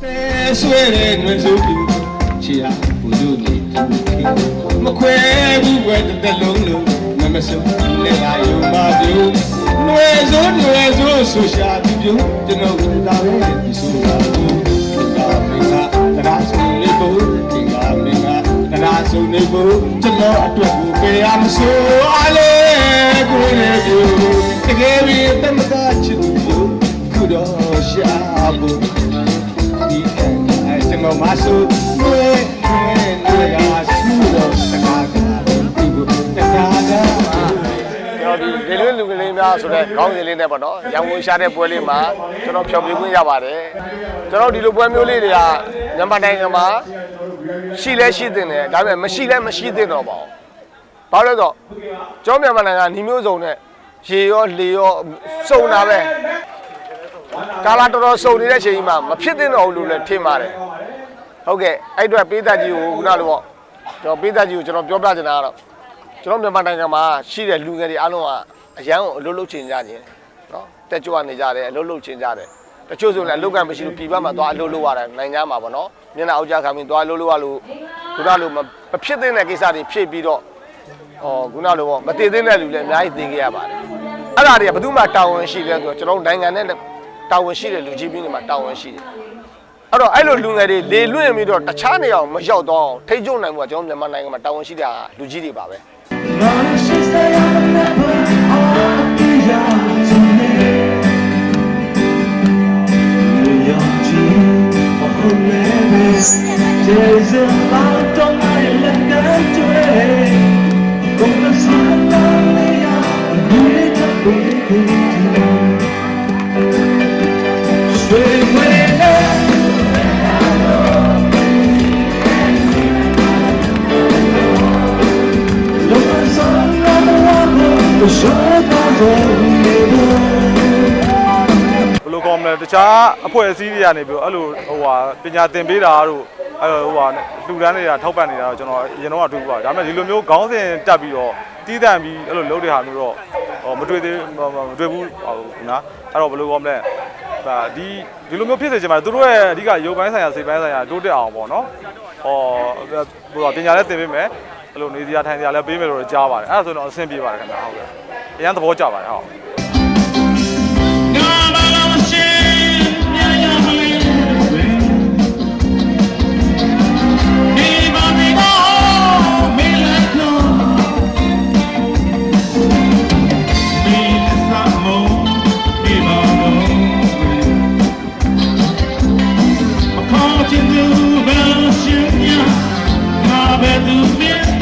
ဆွဲတဲ့နှွေးစိုးပြူချီဟာဘူလူနေတူခီမခွဲဘူးွယ်တစ်သက်လုံးလုံးမမစုံနဲ့လာယုံပါပြူနှွေးစိုးနှွေးစိုးဆူရှာပြူကျွန်တော်ကဒါပဲဒီဆိုတာဘူးဒါမင်းကတရားဆုံးလေးဘူးဒီကမင်းကတရားဆုံးလေးဘူးကျွန်တော်အတွက်ကိုပေရမဆိုးအားလေကိုယ်နဲ့ပြူတကယ်ပြီးတမကချစ်သူခုတော့ရှာဖို့ဒီ အဲကျွန်တော်မဆိုးနွေနွေနွေကဆူတော့တကားကဒီကိုတကားကကျွန်တော်ဒီလေလွင့်လူကလေးများဆိုတဲ့ခေါင်းစဉ်လေးနဲ့ပေါ့နော်ရန်ကုန်ရှားတဲ့ပွဲလေးမှာကျွန်တော်ဖြောပြခွင့်ရပါတယ်ကျွန်တော်ဒီလိုပွဲမျိုးလေးတွေကမြန်မာနိုင်ငံမှာရှိလဲရှိတင်တယ်ဒါပေမဲ့မရှိလဲမရှိတင်တော့ပါဘူးဘာလို့လဲဆိုတော့ကျွန်တော်မြန်မာနိုင်ငံကညီမျိုးစုံနဲ့ရေရောလေရောစုံတာပဲကာလာတော်တော်စုံနေတဲ့အချိန်ကြီးမှာမဖြစ်သင့်တော့ဘူးလို့လည်းထင်ပါတယ် ဟုတ်ကဲ့အဲ့အတွက်ပေးသက်ကြီးကိုခုနလိုပေါ့ကျွန်တော်ပေးသက်ကြီးကိုကျွန်တော်ပြောပြချင်တာကတော့ကျွန်တော်မြန်မာနိုင်ငံမှာရှိတဲ့လူငယ်တွေအားလုံးကအရန်ကိုအလုပ်လုပ်ချင်ကြတယ်နော်တက်ကြွနေကြတယ်အလုပ်လုပ်ချင်ကြတယ်တချို့ဆိုလည်းအလုပ်ကံမရှိလို့ပြည်ပမှာသွားအလုပ်လုပ်ရတယ်နိုင်ငံမှာပေါ့နော်မျက်နှာအောက်ကြခံပြီးသွားအလုပ်လုပ်ရလို့ခုနလိုမမဖြစ်သင့်တဲ့ကိစ္စတွေဖြစ်ပြီးတော့ဟောခုနလိုပေါ့မတည်သင့်တဲ့လူလည်းအများကြီးသိခဲ့ရပါတယ်အဲ့ဒါတွေကဘယ်သူမှတာဝန်ရှိတယ်ဆိုတော့ကျွန်တော်တို့နိုင်ငံနဲ့တာဝန်ရှိတဲ့လူကြီးပြည်တွေမှာတာဝန်ရှိတယ် အဲ့တော့အဲ့လိုလူငယ်တွေလေလွင့်ပြီးတော့တခြားနေအောင်မရောက်တော့အောင်ထိတ်ကျုံနိုင်မှုကကျွန်တော်မြန်မာနိုင်ငံမှာတာဝန်ရှိတာလူကြီးတွေပါပဲ ဘယ်လိုကောင်းမလဲတခြားအဖွဲ့အစည်းတွေကနေပြီးတော့အဲ့လိုဟိုဟာပညာသင်ပေးတာတို့အဲ့လိုဟိုဟာလှူဒန်းနေတာထောက်ပံ့နေတာတော့ကျွန်တော်အရင်တော့အတွေ့ပါဒါပေမဲ့ဒီလိုမျိုးခေါင်းစဉ်တက်ပြီးတော့တီးတန့်ပြီးအဲ့လိုလုပ်တဲ့ဟာမျိုးတော့ဟောမတွေ့သေးမမတွေ့ဘူးဟိုနော်အဲ့တော့ဘယ်လိုကောင်းမလဲဒါဒီဒီလိုမျိုးဖြစ်စေချင်ပါတယ်သူတို့ရဲ့အဓိကရုပ်ပိုင်းဆိုင်ရာစိတ်ပိုင်းဆိုင်ရာတိုးတက်အောင်ပေါ့နော်ဟောဟိုပညာလည်းသင်ပေးမယ် အဲ့လိုနေစရာထိုင်စရာလည်းပေးမယ်လို့ကြားပါတယ်အဲ့ဒါဆိုတော့အဆင်ပြေပါတယ်ခင်ဗျာဟုတ်ကဲ့အရန်သဘောကျပါတယ်ဟုတ်ချင်းသူဘာရှင်ညာငါပဲသူမြတ်